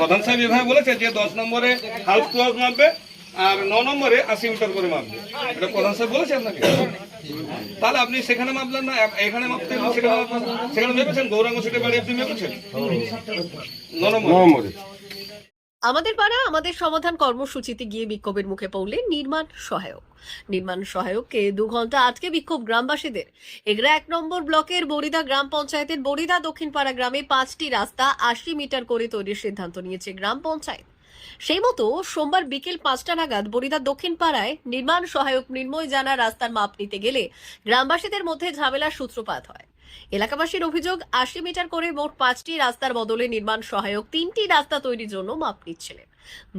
প্রধান সাহেব এভাবে বলেছে যে দশ নম্বরে হাউস টু হাউস মাপবে আর ন নম্বরে আশি মিটার করে মাপবে। এটা প্রধান সাহেব বলেছে আপনাকে? তাহলে আপনি সেখানে মাপলেন না, এখানে মাপতেন সেখানে সেখানে মেপেছেন, গৌরাঙ্গ সিটে বাড়ি আপনি মেপেছেন? ন নম্বরে। আমাদের পাড়া আমাদের সমাধান কর্মসূচিতে গিয়ে বিক্ষোভের মুখে পড়লেন নির্মাণ সহায়ক। নির্মাণ সহায়ককে দু ঘণ্টা আটকে বিক্ষোভ গ্রামবাসীদের। এগরা এক নম্বর ব্লকের বরিদা গ্রাম পঞ্চায়েতের বরিদা দক্ষিণপাড়া গ্রামে পাঁচটি রাস্তা আশি মিটার করে তৈরির সিদ্ধান্ত নিয়েছে গ্রাম পঞ্চায়েত। সেই মতো সোমবার বিকেল পাঁচটা নাগাদ বরিদা দক্ষিণ পাড়ায় নির্মাণ সহায়ক নির্ময় জানা রাস্তার মাপ নিতে গেলে গ্রামবাসীদের মধ্যে ঝামেলার সূত্রপাত হয়। এলাকাবাসীর অভিযোগ, আশি মিটার করে মোট পাঁচটি রাস্তার বদলে নির্মাণ সহায়ক তিনটি রাস্তা তৈরির জন্য মাপ নিচ্ছিলেন।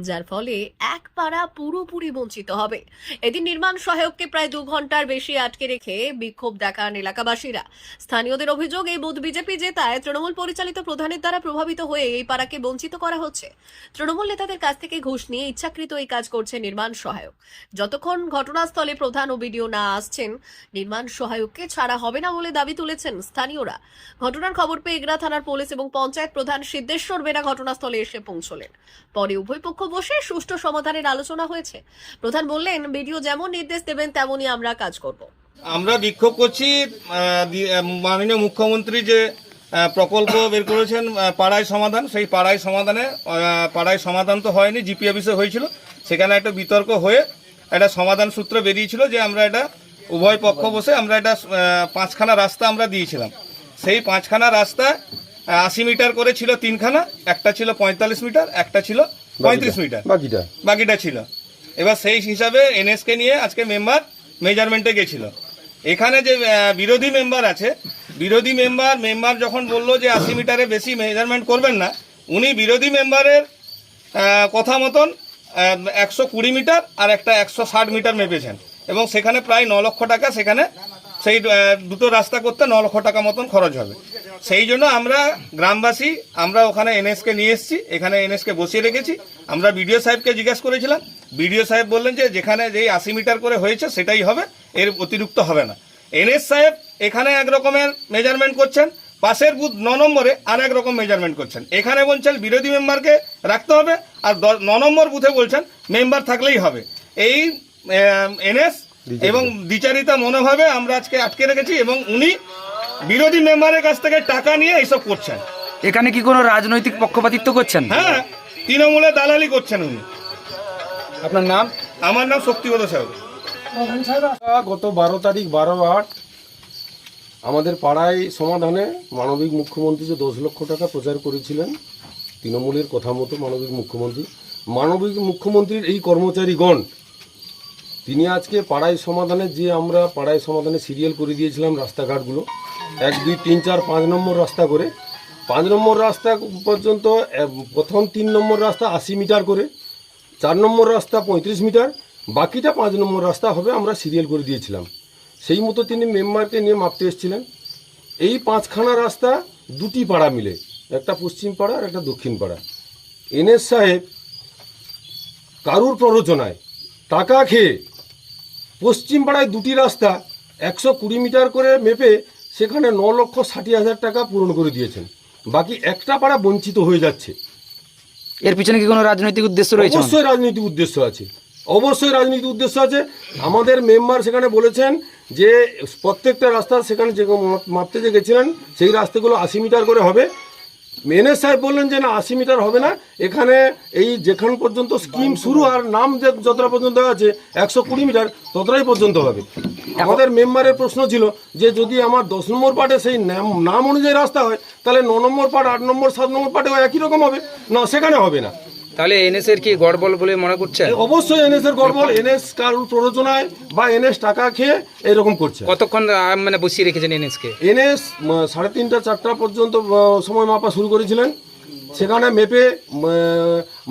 যার ফলে এক পাড়া পুরোপুরি বঞ্চিত হবে। এদিন নির্মাণ সহায়ককে প্রায় দু ঘণ্টার বেশি আটকে রেখে বিক্ষোভ দেখান এলাকাবাসীরা। স্থানীয়দের অভিযোগ, এই বুথ বিজেপি জেতায় তৃণমূল পরিচালিত প্রধানের দ্বারা প্রভাবিত হয়ে এই পাড়াকে বঞ্চিত করা হচ্ছে। তৃণমূল নেতাদের কাছ থেকে ঘুষ নিয়ে ইচ্ছাকৃত এই কাজ করছে নির্মাণ সহায়ক। যতক্ষণ ঘটনাস্থলে প্রধান ও বিডিও না আসছেন, নির্মাণ সহায়ককে ছাড়া হবে না বলে দাবি তুলেছেন স্থানীয়রা। ঘটনার খবর পেয়ে এগরা থানার পুলিশ এবং পঞ্চায়েত প্রধান সিদ্ধেশ্বর বেরা ঘটনাস্থলে এসে পৌঁছলেন। পরে উভয় পক্ষ বসে সুষ্ঠু সমাধানের আলোচনা হয়েছে। প্রধান বললেন, বিডিও যেমন নির্দেশ দেবেন, তেমনই আমরা কাজ করব। আমরা বিক্ষোভ করছি মাননীয় মুখ্যমন্ত্রী যে প্রকল্প বের করেছেন পাড়ায় সমাধান, সেই পাড়ায় সমাধানে পাড়ায় সমাধান তো হয়নি, জিপি অফিসে হয়েছিল। সেখানে একটা বিতর্ক হয়ে একটা সমাধান সূত্র বেরিয়েছিল যে আমরা এটা উভয় পক্ষ বসে আমরা এটা পাঁচখানা রাস্তা আমরা দিয়েছিলাম। সেই পাঁচখানা রাস্তা আশি মিটার করে ছিল তিনখানা, একটা ছিল পঁয়তাল্লিশ মিটার, একটা ছিল পঁয়ত্রিশ মিটার। বাকিটা। বাকিটা ছিল। এবার সেই হিসাবে এনএসকে নিয়ে আজকে মেম্বার মেজারমেন্টে গেছিল। এখানে যে বিরোধী মেম্বার আছে বিরোধী মেম্বার মেম্বার যখন বলল যে আশি মিটারে বেশি মেজারমেন্ট করবেন না উনি বিরোধী মেম্বারের কথা মতন একশো কুড়ি মিটার আর একটা একশো ষাট মিটার মেপেছেন। এবং সেখানে প্রায় ন লক্ষ টাকা সেখানে সেই দুটো রাস্তা করতে ন লক্ষ টাকা মতন খরচ হবে। সেই জন্য আমরা গ্রামবাসী আমরা ওখানে এনএসকে নিয়ে এসেছি এখানে এনএসকে বসিয়ে রেখেছি। আমরা বিডিও সাহেবকে জিজ্ঞাসা করেছিলাম বিডিও সাহেব বললেন যে যেখানে যেই আশি মিটার করে হয়েছে সেটাই হবে এর অতিরিক্ত হবে না। এনএস সাহেব এখানে এক রকমের মেজারমেন্ট করছেন পাশের বুথ ন নম্বরে আর এক রকম মেজারমেন্ট করছেন। এখানে বলছেন বিরোধী মেম্বারকে রাখতে হবে আর ন নম্বর বুথে বলছেন মেম্বার থাকলেই হবে। এই এনএস এবং দ্বিচারিতা মনোভাবে আমরা আজকে আটকে রেখেছি এবং উনি বিরোধী মেম্বারের কাছ থেকে টাকা নিয়ে এইসব করছেন। এখানে কি কোনো রাজনৈতিক পক্ষপাতিত্ব করছেন? হ্যাঁ তৃণমূলে দালালি করছেন উনি। আপনার নাম? আমার নাম শক্তিগত সাহেব গত বারো তারিখ বারো আট আমাদের পাড়ায় সমাধানে মানবিক মুখ্যমন্ত্রী যে দশ লক্ষ টাকা প্রচার করেছিলেন তৃণমূলের কথা মতো মানবিক মুখ্যমন্ত্রী মানবিক মুখ্যমন্ত্রীর এই কর্মচারীগণ তিনি আজকে পাড়ায় সমাধানে যে আমরা পাড়ায় সমাধানে সিরিয়াল করে দিয়েছিলাম রাস্তাঘাটগুলো এক দুই তিন চার পাঁচ নম্বর রাস্তা করে পাঁচ নম্বর রাস্তা পর্যন্ত প্রথম তিন নম্বর রাস্তা আশি মিটার করে, চার নম্বর রাস্তা পঁয়ত্রিশ মিটার, বাকিটা পাঁচ নম্বর রাস্তা হবে আমরা সিরিয়াল করে দিয়েছিলাম। সেই মতো তিনি মেম্বারকে নিয়ে মাপতে এসেছিলেন। এই পাঁচখানা রাস্তা দুটি পাড়া মিলে, একটা পশ্চিম পাড়া আর একটা দক্ষিণ পাড়া। এনএস সাহেব কারুর প্ররোচনায় টাকা খেয়ে পশ্চিম পাড়ায় দুটি রাস্তা একশো কুড়ি মিটার করে মেপে সেখানে ন লক্ষ ষাটি হাজার টাকা পূরণ করে দিয়েছেন। বাকি একটা পাড়া বঞ্চিত হয়ে যাচ্ছে। এর পিছনে কি কোনো রাজনৈতিক উদ্দেশ্য রয়েছে? অবশ্যই রাজনৈতিক উদ্দেশ্য আছে। অবশ্যই রাজনৈতিক উদ্দেশ্য আছে। আমাদের মেম্বার সেখানে বলেছেন যে প্রত্যেকটা রাস্তা সেখানে যে মাপতে যে গেছিলেন সেই রাস্তাগুলো আশি মিটার করে হবে। মেনের সাহেব বললেন যে না, আশি মিটার হবে না। এখানে এই যেখান পর্যন্ত স্কিম শুরু আর নাম যে যতটা পর্যন্ত আছে, একশো কুড়ি মিটার, ততটাই পর্যন্ত হবে। আমাদের মেম্বারের প্রশ্ন ছিল যে, যদি আমার দশ নম্বর পার্টে সেই নাম নাম অনুযায়ী রাস্তা হয়, তাহলে ন নম্বর পার্ট আট নম্বর, সাত নম্বর পার্টেও একই রকম হবে? না, সেখানে হবে না। তাহলে এনএস এর কি গড়বল বলে মনে করছেন? অবশ্যই এনএস এর গড়বড় এনএস কারোর প্ররোচনায় বা এনএস টাকা খেয়ে এরকম করছে। কতক্ষণ আহ, মানে বসিয়ে রেখেছেন এনএস কে? এনএস সাড়ে তিনটা চারটা পর্যন্ত আহ, সময় মাপা শুরু করেছিলেন। সেখানে মেপে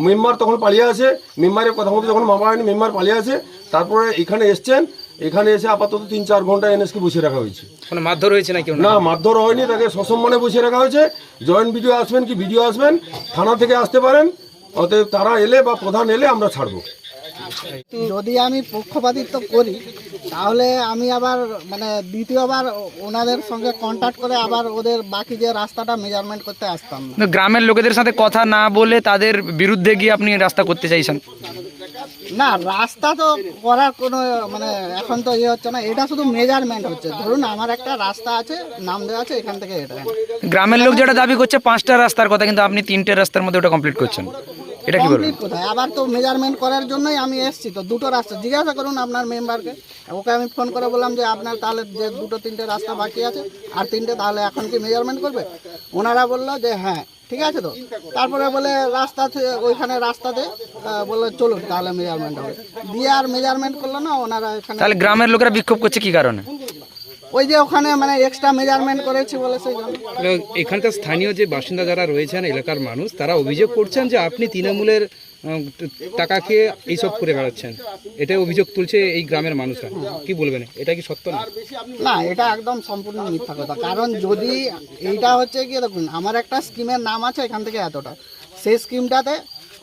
মেম্বার তখন পালিয়ে আছে। মেম্বারের কথা মতো যখন মাপা হয়নি মেম্বার পালিয়ে আছে। তারপরে এখানে এসছেন। এখানে এসে আপাতত তিন চার ঘণ্টা এনএসকে বসিয়ে রাখা হয়েছে। কোনো মারধর হয়েছে নাকি ওনার? না মারধর হয়নি তাকে সসম্মানে বসিয়ে রাখা হয়েছে। জয়েন্ট ভিডিও আসবেন কি ভিডিও আসবেন থানা থেকে আসতে পারেন। অতএব তারা এলে বা প্রধান এলে আমরা ছাড়বো। যদি আমি পক্ষপাতিত্ব করি তাহলে আমি আবার মানে দ্বিতীয়বার ওনাদের সঙ্গে কন্ট্যাক্ট করে আবার ওদের বাকি যে রাস্তাটা মেজারমেন্ট করতে আসতাম। না গ্রামের লোকেদের সাথে কথা না বলে তাদের বিরুদ্ধে গিয়ে আপনি রাস্তা করতে চাইছেন? না রাস্তা তো করার কোনো মানে এখন তো ইয়ে হচ্ছে না এটা শুধু মেজারমেন্ট হচ্ছে। ধরুন আমার একটা রাস্তা আছে নাম দেওয়া আছে এখান থেকে এটা। গ্রামের লোক যেটা দাবি করছে পাঁচটা রাস্তার কথা কিন্তু আপনি তিনটে রাস্তার মধ্যে ওটা কমপ্লিট করছেন। এটা কি কমপ্লিট কোথায়? আবার তো মেজারমেন্ট করার জন্যই আমি এসেছি তো দুটো রাস্তা। জিজ্ঞাসা করুন আপনার মেম্বারকে ওকে আমি ফোন করে বললাম যে আপনার তাহলে যে দুটো তিনটে রাস্তা বাকি আছে আর তিনটে তাহলে এখন কি মেজারমেন্ট করবে? ওনারা বলল যে হ্যাঁ ঠিক আছে তো। তারপরে বলে রাস্তা ওইখানে রাস্তাতে বলল চলুন তাহলে মেজারমেন্ট হবে। দিয়ে আর মেজারমেন্ট করল না ওনারা এখানে তাহলে গ্রামের লোকেরা বিক্ষোভ করছে কি কারণে? ওই যে ওখানে মানে এক্সট্রা মেজারমেন্ট করেছি বলে সেই জন্য। এখানকার স্থানীয় যে বাসিন্দা যারা রয়েছেন এলাকার মানুষ তারা অভিযোগ করছেন যে আপনি তৃণমূলের আহ, টাকাকে এইসব করে বেড়াচ্ছেন। এটা অভিযোগ তুলছে এই গ্রামের মানুষরা। কি বলবেন? এটা কি সত্য না? না এটা একদম সম্পূর্ণ মিথ্যা কথা। কারণ যদি এইটা হচ্ছে কি দেখুন আমার একটা স্কিমের নাম আছে এখান থেকে এতটা। সেই স্কিমটাতে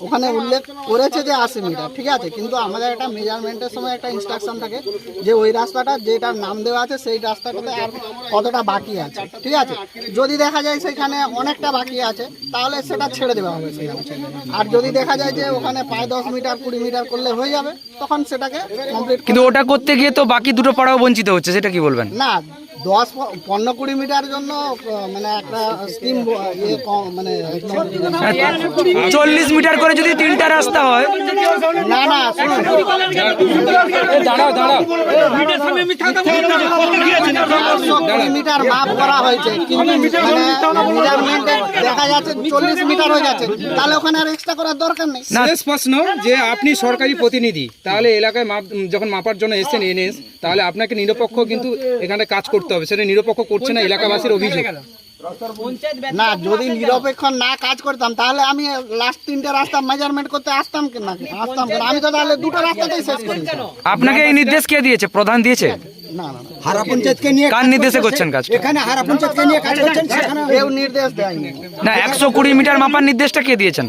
ওখানে উল্লেখ করেছে যে আশি মিটার ঠিক আছে? কিন্তু আমাদের একটা মেজারমেন্টের সময় একটা ইনস্ট্রাকশন থাকে যে ওই রাস্তাটা যেটার নাম দেওয়া আছে সেই রাস্তাটাতে আর কতটা বাকি আছে ঠিক আছে? যদি দেখা যায় সেখানে অনেকটা বাকি আছে তাহলে সেটা ছেড়ে দেওয়া হবে সেখানে আর যদি দেখা যায় যে ওখানে পাঁচ দশ মিটার কুড়ি মিটার করলে হয়ে যাবে তখন সেটাকে কমপ্লিট কিন্তু ওটা করতে গিয়ে তো বাকি দুটো পাড়াও বঞ্চিত হচ্ছে সেটা কি বলবেন? না দশ পনেরো কুড়ি মিটার জন্য মানে একটা স্কিম ইয়ে মানে চল্লিশ মিটার করে যদি তিনটা রাস্তা হয়। না না মিটার মাপ করা হয়েছে কিন্তু মানে দেখা যাচ্ছে চল্লিশ মিটার হয়ে যাচ্ছে। তাহলে ওখানে আর এক্সট্রা করার দরকার নেই। শেষ প্রশ্ন যে আপনি সরকারি প্রতিনিধি তাহলে এলাকায় মাপ যখন মাপার জন্য এসেছেন এনএস তাহলে আপনাকে নিরপেক্ষ কিন্তু এখানে কাজ করতে হবে সেটা নিরপেক্ষ করছে না এলাকাবাসীর অভিযোগ। না যদি নিরপেক্ষ না কাজ করতাম তাহলে আমি লাস্ট তিনটে রাস্তা মেজারমেন্ট করতে আসতাম কি না আসতাম আমি তো তাহলে দুটো রাস্তাতেই শেষ করি আপনাকে এই নির্দেশ কে দিয়েছে? প্রধান দিয়েছে? না না না হারা পঞ্চায়েতকে নিয়ে কার নির্দেশে করছেন? কাজটা? এখানে হারা পঞ্চায়েতকে নিয়ে কাজ করছেন সেখানে কেউ নির্দেশ দেয়নি। না একশো কুড়ি মিটার মাপার নির্দেশটা কে দিয়েছেন?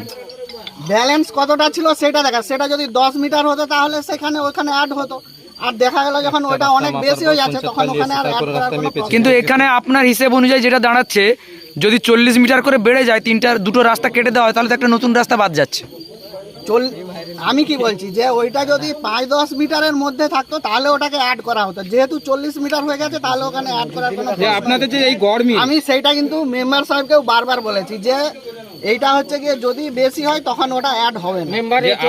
ব্যালেন্স কতটা ছিল সেটা দেখা। সেটা যদি দশ মিটার হতো তাহলে সেখানে ওখানে অ্যাড হতো। আর দেখা গেল যখন ওটা অনেক বেশি হয়ে যাচ্ছে তখন ওখানে আর কিন্তু এখানে আপনার হিসেব অনুযায়ী যেটা দাঁড়াচ্ছে যদি চল্লিশ মিটার করে বেড়ে যায় তিনটা দুটো রাস্তা কেটে দেওয়া হয় তাহলে তো একটা নতুন রাস্তা বাদ যাচ্ছে। চল আমি কি বলছি যে ওইটা যদি পাঁচ দশ মিটারের মধ্যে থাকতো তাহলে ওটাকে অ্যাড করা হতো। যেহেতু চল্লিশ মিটার হয়ে গেছে তাহলে ওখানে অ্যাড করার কোনো যে আপনাদের যে এই গড় আমি সেইটা কিন্তু মেম্বার সাহেবকেও বারবার বলেছি যে এইটা হচ্ছে গিয়ে যদি বেশি হয় তখন ওটা অ্যাড হবে না।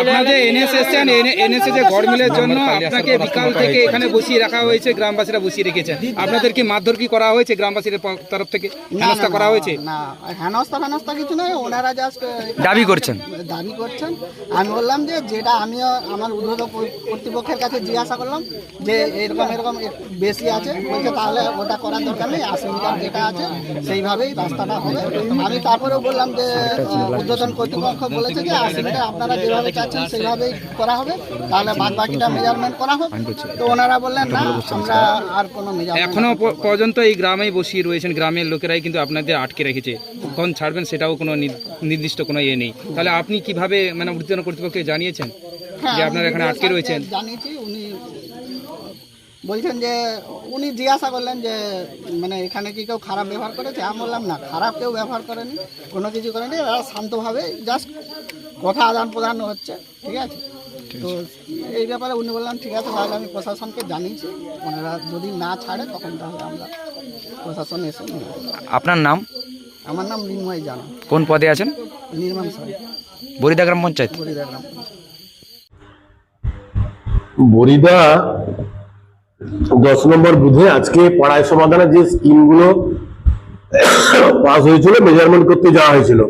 আপনাদের এনএস এসছেন এনএস যে গড় মিলের জন্য আপনাকে বিকাল থেকে এখানে বসিয়ে রাখা হয়েছে গ্রামবাসীরা বসিয়ে রেখেছেন আপনাদের কি মারধর কি করা হয়েছে গ্রামবাসীর প- তরফ থেকে? হেনস্থা করা হয়েছে? না হেনস্থা ফেনস্থা কিছু নয় ওনারা জাস্ট দাবি করছেন। দাবি করছেন। আমি বললাম যে যেটা আমিও আমার উদ্ধত কর্তৃপক্ষের কাছে জিজ্ঞাসা করলাম যে এরকম এরকম একটু বেশি আছে। বলছে তাহলে ওটা করার দরকার নেই আশি যেটা আছে সেইভাবেই রাস্তাটা হবে। আমি তারপরেও বললাম যে আহ, কর্তৃপক্ষ বলেছে যে আশি আপনারা যেভাবে চাচ্ছেন সেইভাবেই করা হবে। তাহলে বাদ বাকিটা মেজারমেন্ট করা হোক। তো ওনারা বললেন না আমরা আর কোনো মেজারমেন্ট এখনও পর্যন্ত এই গ্রামেই বসিয়ে রয়েছেন। গ্রামের লোকেরাই কিন্তু আপনাদের আটকে রেখেছে। কখন ছাড়বেন সেটাও কোনো নির- নির্দিষ্ট কোনো ইয়ে নেই। তাহলে আপনি কীভাবে মানে ঊর্ধ্বতন কর্তৃপক্ষকে জানিয়েছেন? হ্যাঁ, যে আপনারা এখানে আটকে রয়েছেন। জানিয়েছি উনি বলছেন যে উনি জিজ্ঞাসা করলেন যে মানে এখানে কি কেউ খারাপ ব্যবহার করেছে? আমি বললাম না খারাপ কেউ ব্যবহার করেনি কোনো কিছু করেনি এরা শান্তভাবে জাস্ট কথা আদান প্রদান হচ্ছে ঠিক আছে? তো এই ব্যাপারে উনি বললাম ঠিক আছে তাহলে আমি প্রশাসনকে জানিয়েছি ওনারা যদি না ছাড়ে তখন তাহলে আমরা প্রশাসন এসে আপনার নাম? আমার নাম নির্ময় জানা। কোন পদে আছেন? নির্মাণ সাহেব বরিদা গ্রাম পঞ্চায়েত। বরিদা গ্রাম বরিদা দশ নম্বর বুধে আজকে পাড়ায় সমাধানের যে স্কিমগুলো পাস হয়েছিল মেজারমেন্ট করতে যাওয়া হয়েছিল,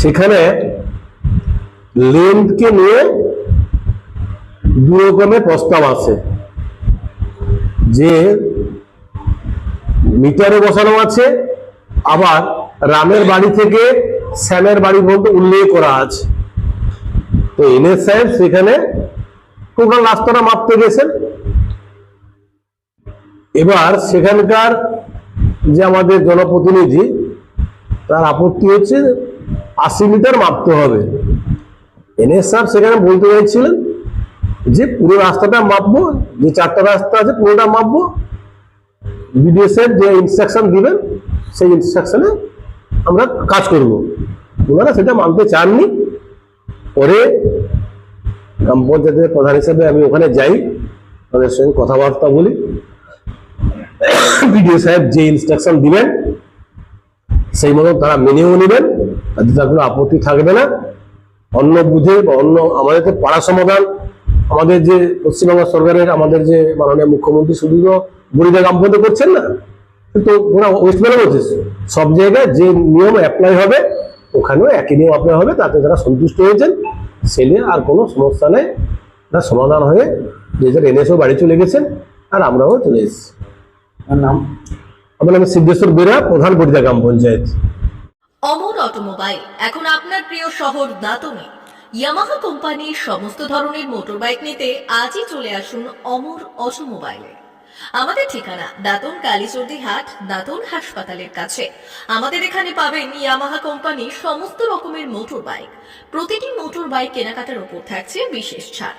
সেখানে লেন্থকে নিয়ে দু রকমের প্রস্তাব আছে যে মিটারে বসানো আছে, আবার রামের বাড়ি থেকে শ্যামের বাড়ি পর্যন্ত উল্লেখ করা আছে। তো এনএস সাহেব সেখানে টোটাল রাস্তাটা মাপতে গেছেন। এবার সেখানকার যে আমাদের জনপ্রতিনিধি, তার আপত্তি হচ্ছে আশি মিটার মাপতে হবে। এনএস সাহেব সেখানে বলতে চাইছিলেন যে পুরো রাস্তাটা মাপবো, যে চারটা রাস্তা আছে পুরোটা মাপবো। সাহেব যে ইনস্ট্রাকশন দিবেন, সেই ইনস্ট্রাকশনে আমরা কাজ করব। ওনারা সেটা মানতে চাননি। পরে গ্রাম পঞ্চায়েতের প্রধান হিসেবে আমি ওখানে যাই, তাদের সঙ্গে কথাবার্তা বলি। বিডিও সাহেব যে ইনস্ট্রাকশন দিবেন, সেই মতো তারা মেনেও নেবেন তাতে তার কোনো আপত্তি থাকবে না, অন্য বুঝে বা অন্য আমাদের তো পাড়া সমাধান, আমাদের যে পশ্চিমবঙ্গ সরকারের আমাদের যে মাননীয় মুখ্যমন্ত্রী শুধু তো বরিদা গ্রাম পঞ্চায়েত করছেন না তো ওরা ওয়েস্ট বেঙ্গল হচ্ছে সব জায়গায় যে নিয়ম অ্যাপ্লাই হবে, ওখানেও একই নিয়ম অ্যাপ্লাই হবে, তাতে তারা সন্তুষ্ট হয়েছেন, সেলে আর কোনো সমস্যা নেই। তার সমাধান হয়ে যে যার এনএসও বাড়ি চলে গেছেন, আর আমরাও চলে এসেছি। নাম? আমার নাম সিদ্ধেশ্বর বেরা, প্রধান বরিদা গ্রাম পঞ্চায়েত। অমর অটোমোবাইল, এখন আপনার প্রিয় শহর দাতনে ইয়ামাহা কোম্পানির সমস্ত ধরনের মোটরবাইক নিতে আজই চলে আসুন অমর অটোমোবাইলে। আমাদের ঠিকানা দাতন কালীচর্দি হাট, দাতন হাসপাতালের কাছে। আমাদের এখানে পাবেন ইয়ামাহা কোম্পানির সমস্ত রকমের মোটর বাইক প্রতিটি মোটর বাইক কেনাকাটার উপর থাকছে বিশেষ ছাড়।